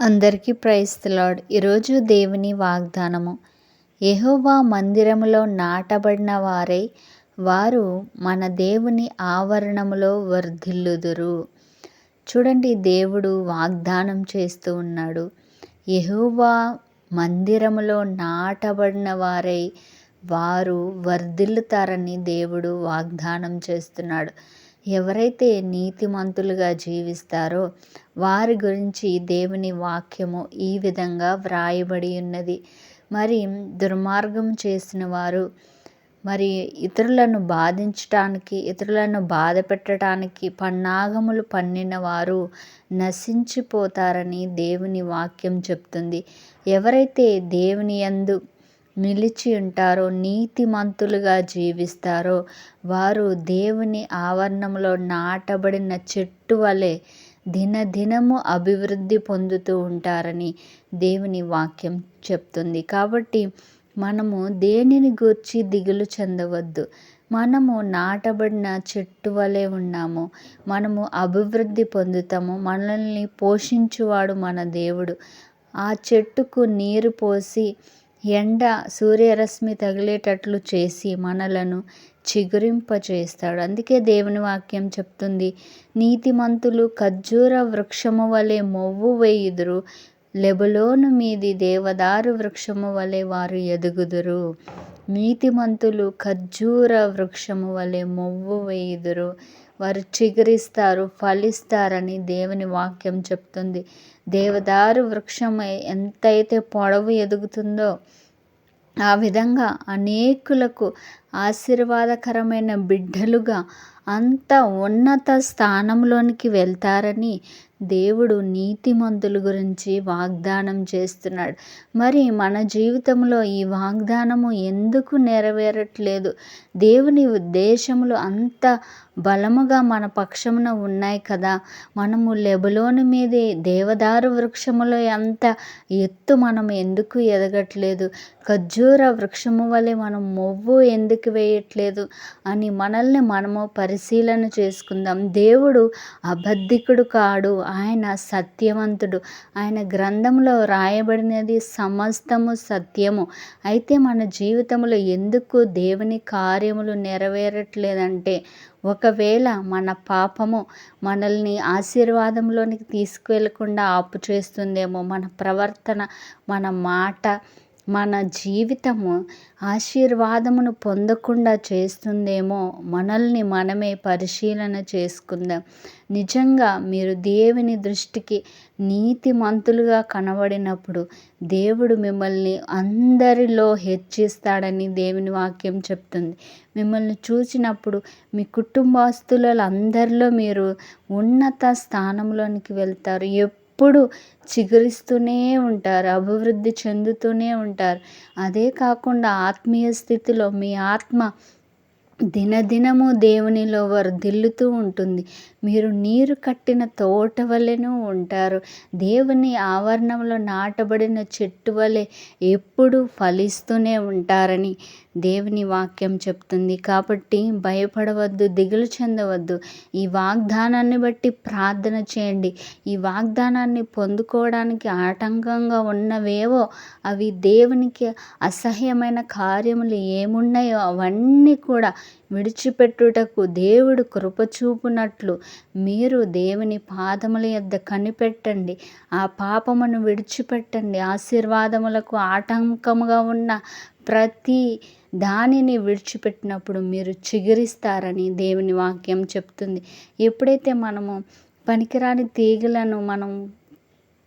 అందరికీ ప్రైజ్ ఈరోజు దేవుని వాగ్దానము. యహోవా మందిరములో నాటబడిన వారై వారు మన దేవుని ఆవరణములో వర్ధిల్లుదురు. చూడండి దేవుడు వాగ్దానం చేస్తూ ఉన్నాడు. యహోవా మందిరములో నాటబడిన వారై వారు వర్ధిల్లుతారని దేవుడు వాగ్దానం చేస్తున్నాడు. ఎవరైతే నీతిమంతులుగా జీవిస్తారో వారి గురించి దేవుని వాక్యము ఈ విధంగా వ్రాయబడి ఉన్నది. మరి దుర్మార్గం చేసిన వారు మరి ఇతరులను బాధించటానికి ఇతరులను బాధ పెట్టడానికి పన్నాగములు పన్నిన వారు నశించిపోతారని దేవుని వాక్యం చెప్తుంది. ఎవరైతే దేవుని యందు నిలిచి ఉంటారో నీతిమంతులుగా జీవిస్తారో వారు దేవుని ఆవరణంలో నాటబడిన చెట్టు వలె దినదినము అభివృద్ధి పొందుతూ ఉంటారని దేవుని వాక్యం చెప్తుంది. కాబట్టి మనము దేనిని గూర్చి దిగులు చెందవద్దు. మనము నాటబడిన చెట్టు వలె ఉన్నాము. మనము అభివృద్ధి పొందుతాము. మనల్ని పోషించువాడు మన దేవుడు. ఆ చెట్టుకు నీరు పోసి ఎండ సూర్యరశ్మి తగిలేటట్లు చేసి మనలను చిగురింపచేస్తాడు. అందుకే దేవుని వాక్యం చెప్తుంది నీతిమంతులు ఖర్జూర వృక్షము వలె మొవ్వు వేయుదురు లెబలోను మీది దేవదారు వృక్షము వలె వారు ఎదుగుదురు. నీతిమంతులు ఖర్జూర వృక్షము వలె మొవ్వు వేయుదురు వారు చిగురిస్తారు ఫలిస్తారని దేవుని వాక్యం చెప్తుంది. దేవదారు వృక్షం ఎంతైతే పొడవు ఎదుగుతుందో ఆ విధంగా అనేకులకు ఆశీర్వాదకరమైన బిడ్డలుగా అంత ఉన్నత స్థానంలోనికి వెళ్తారని దేవుడు నీతిమంతుల గురించి వాగ్దానం చేస్తున్నాడు. మరి మన జీవితంలో ఈ వాగ్దానము ఎందుకు నెరవేరట్లేదు? దేవుని ఉద్దేశములు అంత బలముగా మన పక్షమున ఉన్నాయి కదా. మనము లెబలోని మీదే దేవదారు వృక్షములో ఎంత ఎత్తు మనం ఎందుకు ఎదగట్లేదు? ఖర్జూర వృక్షము వలె మనం మొవ్వు ఎందుకు వేయట్లేదు అని మనల్ని మనము పరిశీలన చేసుకుందాం. దేవుడు అబద్ధికుడు కాడు. ఆయన సత్యవంతుడు. ఆయన గ్రంథంలో రాయబడినది సమస్తము సత్యము. అయితే మన జీవితంలో ఎందుకు దేవుని కార్యములు నెరవేరట్లేదంటే ఒకవేళ మన పాపము మనల్ని ఆశీర్వాదంలోనికి తీసుకువెళ్ళకుండా ఆపు చేస్తుందేమో మన ప్రవర్తన మన మాట మన జీవితము ఆశీర్వాదమును పొందకుండా చేస్తుందేమో మనల్ని మనమే పరిశీలన చేసుకుందాం. నిజంగా మీరు దేవుని దృష్టికి నీతిమంతులుగా కనబడినప్పుడు దేవుడు మిమ్మల్ని అందరిలో హెచ్చిస్తాడని దేవుని వాక్యం చెప్తుంది. మిమ్మల్ని చూసినప్పుడు మీ కుటుంబస్తులలో అందరిలో మీరు ఉన్నత స్థానంలోనికి వెళ్తారు. ఎప్పుడు చిగురిస్తూనే ఉంటారు అభివృద్ధి చెందుతూనే ఉంటారు. అదే కాకుండా ఆత్మీయ స్థితిలో మీ ఆత్మ దినదినము దేవునిలో వర్ధిల్లుతూ ఉంటుంది. మీరు నీరు కట్టిన తోట వలెను ఉంటారు. దేవుని ఆవరణంలో నాటబడిన చెట్టు వలె ఎప్పుడు ఫలిస్తూనే ఉంటారని దేవుని వాక్యం చెప్తుంది. కాబట్టి భయపడవద్దు దిగులు చెందవద్దు. ఈ వాగ్దానాన్ని బట్టి ప్రార్థన చేయండి. ఈ వాగ్దానాన్ని పొందుకోవడానికి ఆటంకంగా ఉన్నవేవో అవి దేవునికి అసహ్యమైన కార్యములు ఏమున్నాయో అవన్నీ కూడా విడిచిపెట్టుటకు దేవుడు కృపచూపునట్లు మీరు దేవుని పాదముల యొద్ద కనిపెట్టండి. ఆ పాపమును విడిచిపెట్టండి. ఆశీర్వాదములకు ఆటంకముగా ఉన్న ప్రతి దానిని విడిచిపెట్టినప్పుడు మీరు చిగురిస్తారని దేవుని వాక్యం చెప్తుంది. ఎప్పుడైతే మనము పనికిరాని తీగలను మనం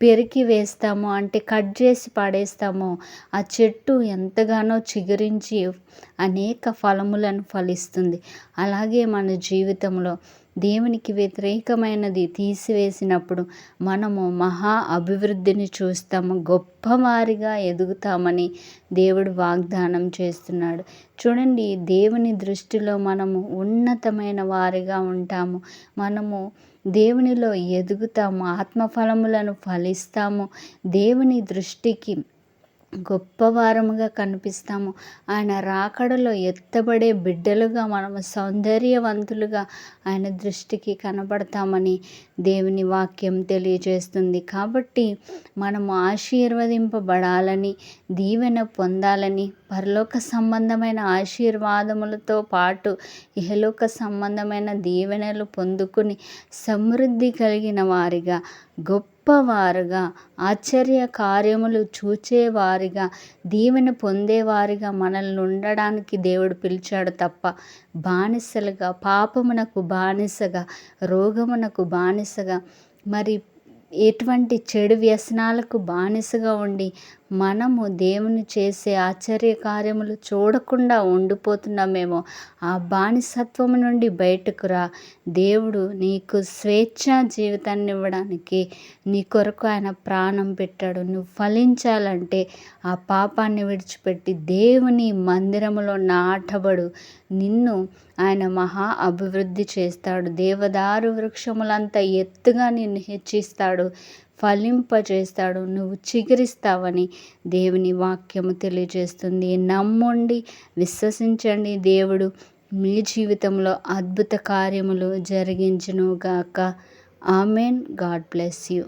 పెరికి వేస్తామో అంటే కట్ చేసి పడేస్తామో. ఆ చెట్టు ఎంతగానో చిగురించి అనేక ఫలములను ఫలిస్తుంది. అలాగే మన జీవితంలో దేవునికి వ్యతిరేకమైనది తీసివేసినప్పుడు మనము మహా అభివృద్ధిని చూస్తాము. గొప్పవారిగా ఎదుగుతామని దేవుడు వాగ్దానం చేస్తున్నాడు. చూడండి దేవుని దృష్టిలో మనము ఉన్నతమైన వారిగా ఉంటాము. మనము దేవునిలో ఎదుగుతాము ఆత్మఫలములను ఫలిస్తాము. దేవుని దృష్టికి గొప్పవారముగా కనిపిస్తాము. ఆయన రాకడలో ఎత్తబడే బిడ్డలుగా మనము సౌందర్యవంతులుగా ఆయన దృష్టికి కనబడతామని దేవుని వాక్యం తెలియజేస్తుంది. కాబట్టి మనము ఆశీర్వదింపబడాలని దీవెన పొందాలని పరలోక సంబంధమైన ఆశీర్వాదములతో పాటు ఇహలోక సంబంధమైన దీవెనలు పొందుకుని సమృద్ధి కలిగిన వారిగా గొప్ప గొప్పవారుగా ఆశ్చర్య కార్యములు చూచేవారిగా దీవెన పొందేవారిగా మనల్ని ఉండడానికి దేవుడు పిలిచాడు తప్ప బానిసలుగా పాపమునకు బానిసగా రోగమునకు బానిసగా మరి ఎటువంటి చెడు వ్యసనాలకు బానిసగా ఉండి మనము దేవుని చేసే ఆశ్చర్య కార్యములు చూడకుండా ఉండిపోతున్నామేమో. ఆ బానిసత్వము నుండి బయటకు రా. దేవుడు నీకు స్వేచ్ఛ జీవితాన్ని ఇవ్వడానికి నీ కొరకు ఆయన ప్రాణం పెట్టాడు. నువ్వు ఫలించాలంటే ఆ పాపాన్ని విడిచిపెట్టి దేవుని మందిరములో నాటబడు. నిన్ను ఆయన మహా అభివృద్ధి చేస్తాడు. దేవదారు వృక్షములంతా ఎత్తుగా నిన్ను హెచ్చిస్తాడు. ఫలింపజేస్తాడు నువ్వు చిగురిస్తావని దేవుని వాక్యము తెలియజేస్తుంది. నమ్మండి విశ్వసించండి దేవుడు. మీ జీవితంలో అద్భుత కార్యములు జరిగించును గాక ఆమెన్. God bless you.